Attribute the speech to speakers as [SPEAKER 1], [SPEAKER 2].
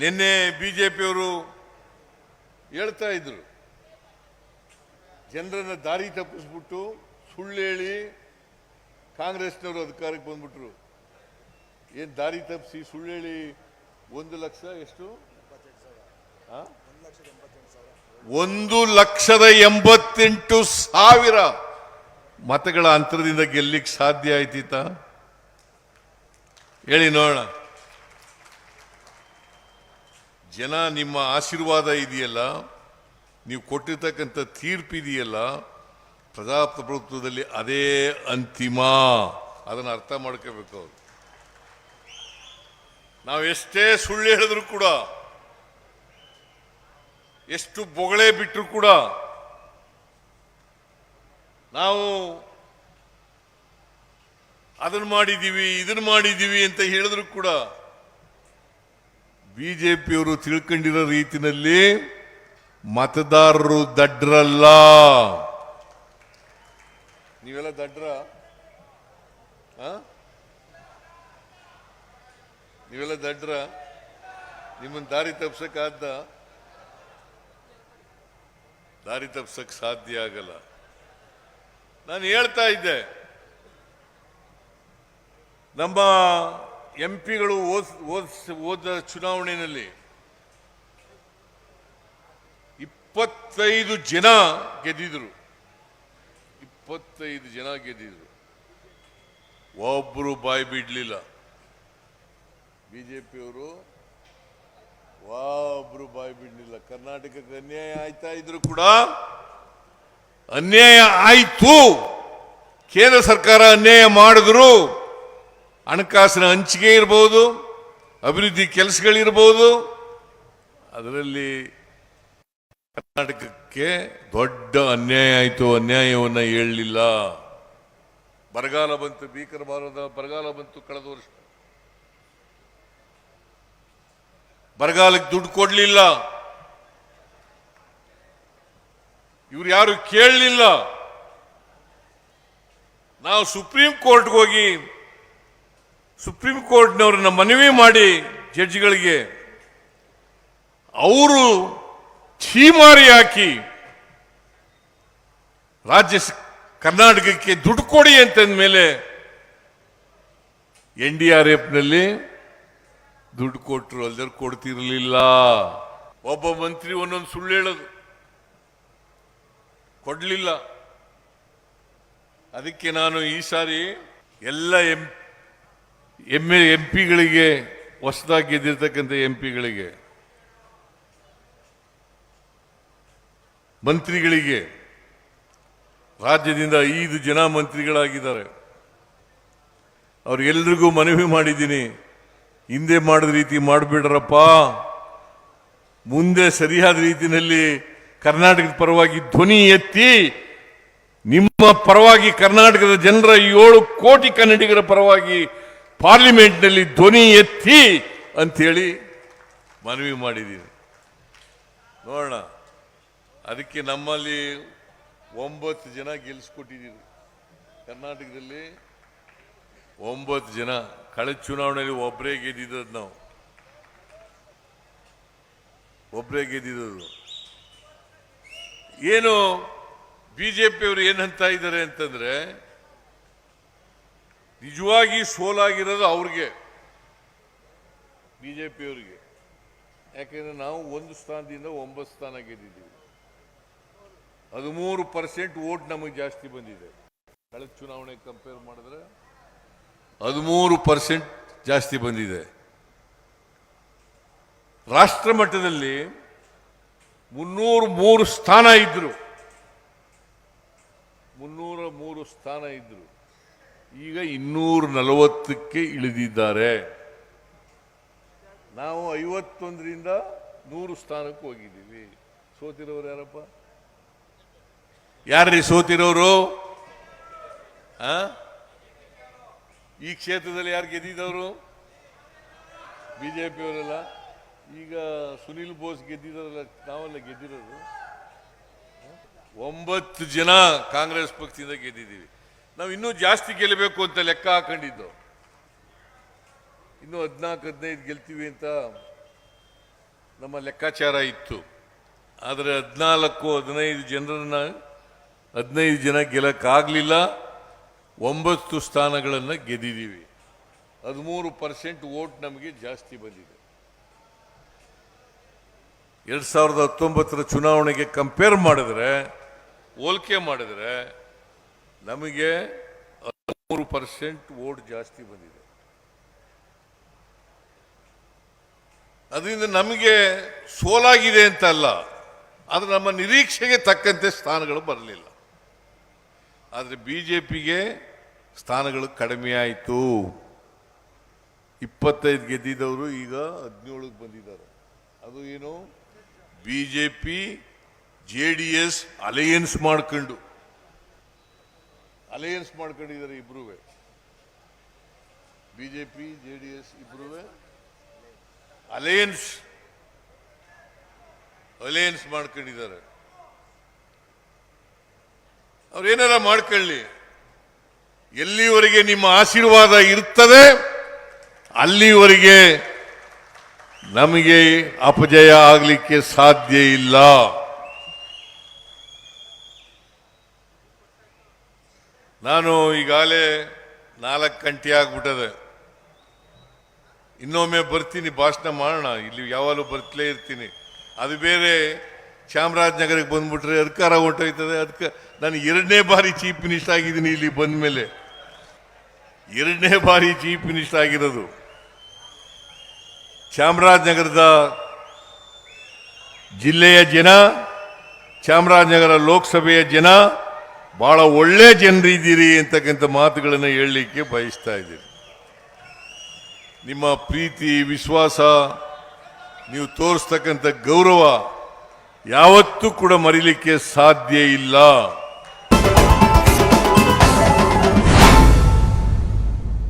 [SPEAKER 1] ನಿನ್ನೆ B J ಪಿಯವರು ಹೇಳ್ತಾ ಇದ್ರು. ಜನರನ್ನ ದಾರಿ ತಪ್ಪಿಸ್ಬಿಟ್ಟು ಸುಳ್ಳು ಹೇಳಿ ಕಾಂಗ್ರೆಸ್ನವರು ಅಧಿಕಾರಕ್ಕೆ ಬಂದ್ಬಿಟ್ರು. ಏನು ದಾರಿ ತಪ್ಪಿಸಿ ಸುಳ್ಳು ಹೇಳಿ ಒಂದು ಲಕ್ಷ ಎಷ್ಟು? ಒಂದು ಲಕ್ಷದ ಎಂಬತ್ತೆಂಟು ಸಾವಿರ ಮತಗಳ ಅಂತರದಿಂದ ಗೆಲ್ಲಿಕ್ ಸಾಧ್ಯ ಆಯ್ತಿತ್ತ? ಹೇಳಿ ನೋಡೋಣ. ಜನ ನಿಮ್ಮ ಆಶೀರ್ವಾದ ಇದೆಯಲ್ಲ, ನೀವು ಕೊಟ್ಟಿರ್ತಕ್ಕಂಥ ತೀರ್ಪು ಇದೆಯಲ್ಲ, ಪ್ರಜಾಪ್ರಭುತ್ವದಲ್ಲಿ ಅದೇ ಅಂತಿಮ. ಅದನ್ನು ಅರ್ಥ ಮಾಡ್ಕೋಬೇಕು ಅವರು. ನಾವು ಎಷ್ಟೇ ಸುಳ್ಳು ಹೇಳಿದ್ರು ಕೂಡ, ಎಷ್ಟು ಬೊಗಳೆ ಬಿಟ್ಟರು ಕೂಡ, ನಾವು ಅದನ್ನು ಮಾಡಿದ್ದೀವಿ ಇದನ್ನ ಮಾಡಿದ್ದೀವಿ ಅಂತ ಹೇಳಿದ್ರು ಕೂಡ ಬಿಜೆಪಿಯವರು ತಿಳ್ಕೊಂಡಿರೋ ರೀತಿಯಲ್ಲಿ ಮತದಾರರು ದಡ್ರಲ್ಲ. ನೀವೆಲ್ಲ ದಡ್ರ? ನೀವೆಲ್ಲ ದಡ್ರ? ನಿಮ್ಮನ್ನ ದಾರಿ ತಪ್ಸಕ್ಕಾದ್ದ ದಾರಿ ತಪ್ಸಕ್ ಸಾಧ್ಯ ಆಗಲ್ಲ. ನಾನು ಹೇಳ್ತಾ ಇದ್ದೆ. ನಮ್ಮ ಎಂ ಪಿಗಳು ಓದ ಚುನಾವಣೆಯಲ್ಲಿ ಇಪ್ಪತ್ತೈದು ಜನ ಗೆದ್ದಿದ್ರು. ಇಪ್ಪತ್ತೈದು ಜನ ಗೆದ್ದಿದ್ರು. ಒಬ್ಬರು ಬಾಯಿ ಬಿಡ್ಲಿಲ್ಲ. ಬಿಜೆಪಿಯವರು ಒಬ್ರು ಬಾಯಿ ಬಿಡ್ಲಿಲ್ಲ. ಕರ್ನಾಟಕಕ್ಕೆ ಅನ್ಯಾಯ ಆಯ್ತಾ ಇದ್ರು ಕೂಡ? ಅನ್ಯಾಯ ಆಯಿತು. ಕೇಂದ್ರ ಸರ್ಕಾರ ಅನ್ಯಾಯ ಮಾಡಿದ್ರು. ಹಣಕಾಸಿನ ಹಂಚಿಕೆ ಇರ್ಬೋದು, ಅಭಿವೃದ್ಧಿ ಕೆಲಸಗಳಿರ್ಬೋದು. ಅದರಲ್ಲಿ ಕರ್ನಾಟಕಕ್ಕೆ ದೊಡ್ಡ ಅನ್ಯಾಯ ಆಯಿತು, ಅನ್ಯಾಯವನ್ನು ಹೇಳಲಿಲ್ಲ. ಬರಗಾಲ ಬಂತು, ಭೀಕರ ಬಾರದ ಬರಗಾಲ ಬಂತು ಕಳೆದ ವರ್ಷ. ಬರಗಾಲಕ್ಕೆ ದುಡ್ಡು ಕೊಡಲಿಲ್ಲ. ಇವ್ರು ಯಾರು ಕೇಳಲಿಲ್ಲ. ನಾವು ಸುಪ್ರೀಂ ಕೋರ್ಟ್ಗೆ ಹೋಗಿ ಸುಪ್ರೀಂ ಕೋರ್ಟ್ನವ್ರನ್ನ ಮನವಿ ಮಾಡಿ ಜಡ್ಜ್ಗಳಿಗೆ ಅವರು ಛೀಮಾರಿ ಹಾಕಿ ರಾಜ್ಯ ಕರ್ನಾಟಕಕ್ಕೆ ದುಡ್ಡು ಕೊಡಿ ಅಂತಂದ ಮೇಲೆ ಎನ್ ಡಿ ಆರ್ ಎಫ್ನಲ್ಲಿ ದುಡ್ಡು ಕೊಟ್ಟರು ಅಲ್ದರು ಕೊಡ್ತಿರಲಿಲ್ಲ. ಒಬ್ಬ ಮಂತ್ರಿ ಒಂದೊಂದು ಸುಳ್ಳು ಹೇಳೋದು. ಕೊಡ್ಲಿಲ್ಲ. ಅದಕ್ಕೆ ನಾನು ಈ ಸಾರಿ ಎಲ್ಲ ಎಂ ಎಂ ಎಂ ಪಿಗಳಿಗೆ ಹೊಸದಾಗಿ ಗೆದ್ದಿರ್ತಕ್ಕಂಥ ಎಂ ಪಿಗಳಿಗೆ, ಮಂತ್ರಿಗಳಿಗೆ, ರಾಜ್ಯದಿಂದ ಐದು ಜನ ಮಂತ್ರಿಗಳಾಗಿದ್ದಾರೆ. ಅವ್ರಿಗೆಲ್ರಿಗೂ ಮನವಿ ಮಾಡಿದ್ದೀನಿ, ಹಿಂದೆ ಮಾಡಿದ ರೀತಿ ಮಾಡಿಬಿಡ್ರಪ್ಪ. ಮುಂದೆ ಸರಿಯಾದ ರೀತಿಯಲ್ಲಿ ಕರ್ನಾಟಕದ ಪರವಾಗಿ ಧ್ವನಿ ಎತ್ತಿ, ನಿಮ್ಮ ಪರವಾಗಿ ಕರ್ನಾಟಕದ ಜನರ ಏಳು ಕೋಟಿ ಕನ್ನಡಿಗರ ಪರವಾಗಿ ಪಾರ್ಲಿಮೆಂಟ್ನಲ್ಲಿ ಧ್ವನಿ ಎತ್ತಿ ಅಂಥೇಳಿ ಮನವಿ ಮಾಡಿದ್ದೀನಿ ನೋಡೋಣ, ಅದಕ್ಕೆ ನಮ್ಮಲ್ಲಿ ಒಂಬತ್ತು ಜನ ಗೆಲ್ಲಿಸ್ಕೊಟ್ಟಿದ್ದೀರಿ ಕರ್ನಾಟಕದಲ್ಲಿ ಒಂಬತ್ತು ಜನ, ಕಳೆದ ಚುನಾವಣೆಯಲ್ಲಿ ಒಬ್ಬರೇ ಗೆದ್ದಿದ್ದದ್ದು ನಾವು. ಒಬ್ಬರೇ ಗೆದ್ದಿದ್ದದು ಏನು ಬಿ ಜೆ ಪಿಯವರು ಏನಂತ ಇದ್ದಾರೆ ಅಂತಂದ್ರೆ ನಿಜವಾಗಿ ಸೋಲಾಗಿರೋದು ಅವ್ರಿಗೆ ಬಿ ಜೆ ಪಿಯವ್ರಿಗೆ ಯಾಕೆಂದ್ರೆ ನಾವು ಒಂದು ಸ್ಥಾನದಿಂದ ಒಂಬತ್ತು ಸ್ಥಾನ ಗೆದ್ದಿದ್ದೀವಿ. ಹದಿಮೂರು ಪರ್ಸೆಂಟ್ ಓಟ್ ನಮಗೆ ಜಾಸ್ತಿ ಬಂದಿದೆ. ಕಳೆದ ಚುನಾವಣೆ ಕಂಪೇರ್ ಮಾಡಿದ್ರೆ ಹದಿಮೂರು ಪರ್ಸೆಂಟ್ ಜಾಸ್ತಿ ಬಂದಿದೆ. ರಾಷ್ಟ್ರ ಮಟ್ಟದಲ್ಲಿ ಮುನ್ನೂರ ಮೂರು ಸ್ಥಾನ ಇದ್ದರು ಮುನ್ನೂರ ಮೂರು ಸ್ಥಾನ ಇದ್ರು. ಈಗ ಇನ್ನೂರ ನಲವತ್ತಕ್ಕೆ ಇಳಿದಿದ್ದಾರೆ. ನಾವು ಐವತ್ತೊಂದರಿಂದ ನೂರು ಸ್ಥಾನಕ್ಕೆ ಹೋಗಿದ್ದೀವಿ. ಸೋತಿರೋರು ಯಾರಪ್ಪ? ಯಾರ್ರೀ ಸೋತಿರೋರು? ಈ ಕ್ಷೇತ್ರದಲ್ಲಿ ಯಾರು ಗೆದ್ದಿದ್ದವರು? ಬಿಜೆಪಿಯವರೆಲ್ಲ? ಈಗ ಸುನಿಲ್ ಬೋಸ್ ಗೆದ್ದಿದಾರಲ್ಲ ನಾವೆಲ್ಲ ಗೆದ್ದಿರೋದು. ಒಂಬತ್ತು ಜನ ಕಾಂಗ್ರೆಸ್ ಪಕ್ಷದಿಂದ ಗೆದ್ದಿದ್ದೀವಿ. ನಾವು ಇನ್ನೂ ಜಾಸ್ತಿ ಗೆಲ್ಲಬೇಕು ಅಂತ ಲೆಕ್ಕ ಹಾಕೊಂಡಿದ್ದು. ಇನ್ನು ಹದಿನಾಲ್ಕು, ಹದಿನೈದು ಗೆಲ್ತೀವಿ ಅಂತ ನಮ್ಮ ಲೆಕ್ಕಾಚಾರ ಇತ್ತು. ಆದರೆ ಹದಿನಾಲ್ಕು, ಹದಿನೈದು ಜನರನ್ನ, ಹದಿನೈದು ಜನ ಗೆಲ್ಲಕ್ಕಾಗಲಿಲ್ಲ. ಒಂಬತ್ತು ಸ್ಥಾನಗಳನ್ನು ಗೆದ್ದಿದ್ದೀವಿ ಹದಿಮೂರು ಪರ್ಸೆಂಟ್ ವೋಟ್ ನಮಗೆ ಜಾಸ್ತಿ ಬಂದಿದೆ. ಎರಡು ಸಾವಿರದ ಹತ್ತೊಂಬತ್ತರ ಚುನಾವಣೆಗೆ ಕಂಪೇರ್ ಮಾಡಿದ್ರೆ, ಹೋಲಿಕೆ ಮಾಡಿದ್ರೆ ನಮಗೆ ಹದಿಮೂರು ಪರ್ಸೆಂಟ್ ವೋಟ್ ಜಾಸ್ತಿ ಬಂದಿದೆ. ಅದರಿಂದ ನಮಗೆ ಸೋಲಾಗಿದೆ ಅಂತ ಅಲ್ಲ ಆದರೆ ನಮ್ಮ ನಿರೀಕ್ಷೆಗೆ ತಕ್ಕಂತೆ ಸ್ಥಾನಗಳು ಬರಲಿಲ್ಲ. ಆದರೆ ಬಿ ಜೆ ಪಿಗೆ ಸ್ಥಾನಗಳು ಕಡಿಮೆ ಆಯಿತು. ಇಪ್ಪತ್ತೈದು ಗೆದ್ದಿದವರು ಈಗ ಹದಿನೇಳಕ್ಕೆ ಬಂದಿದ್ದಾರೆ. ಅದು ಏನು? B J P J D S, alliance ಮಾಡ್ಕೊಂಡು. ಅಲಯನ್ಸ್ ಮಾಡ್ಕೊಂಡಿದ್ದಾರೆ ಇಬ್ರು B J P J D S ಇಬ್ರು ಅಲಯನ್ಸ್. ಅಲಯನ್ಸ್ ಮಾಡ್ಕೊಂಡಿದ್ದಾರೆ. ಅವ್ರೇನಾರ ಮಾಡ್ಕೊಳ್ಳಿ. ಎಲ್ಲಿವರೆಗೆ ನಿಮ್ಮ ಆಶೀರ್ವಾದ ಇರ್ತದೆ, ಅಲ್ಲಿವರೆಗೆ ನಮಗೆ ಅಪಜಯ ಆಗಲಿಕ್ಕೆ ಸಾಧ್ಯ ಇಲ್ಲ. ನಾನು ಈಗಾಗಲೇ ನಾಲ್ಕು ಗಂಟೆ ಆಗ್ಬಿಟ್ಟದೆ. ಇನ್ನೊಮ್ಮೆ ಬರ್ತೀನಿ, ಭಾಷಣ ಮಾಡೋಣ. ಇಲ್ಲಿ ಯಾವಾಗಲೂ ಬರ್ತಲೇ ಇರ್ತೀನಿ. ಅದು ಬೇರೆ, ಚಾಮರಾಜನಗರಕ್ಕೆ ಬಂದ್ಬಿಟ್ರೆ ಅಧಿಕಾರ ಹೊಟ್ಟೋಯ್ತದೆ ಅದಕ್ಕೆ ನಾನು ಎರಡನೇ ಬಾರಿ ಚೀಫ್ ಮಿನಿಸ್ಟರ್ ಆಗಿದ್ದೀನಿ ಇಲ್ಲಿ ಬಂದ ಮೇಲೆ ಎರಡನೇ ಬಾರಿ ಚೀಫ್ ಮಿನಿಸ್ಟರ್ ಆಗಿರೋದು. ಚಾಮರಾಜನಗರದ ಜಿಲ್ಲೆಯ ಜನ, ಚಾಮರಾಜನಗರ ಲೋಕಸಭೆಯ ಜನ ಬಹಳ ಒಳ್ಳೆ ಜನರಿದ್ದೀರಿ ಅಂತಕ್ಕಂಥ ಮಾತುಗಳನ್ನು ಹೇಳಲಿಕ್ಕೆ ಬಯಸ್ತಾ ಇದ್ದೀರಿ ನಿಮ್ಮ ಪ್ರೀತಿ, ವಿಶ್ವಾಸ, ನೀವು ತೋರಿಸ್ತಕ್ಕಂಥ ಗೌರವ ಯಾವತ್ತೂ ಕೂಡ ಮರಿಲಿಕ್ಕೆ ಸಾಧ್ಯ ಇಲ್ಲ.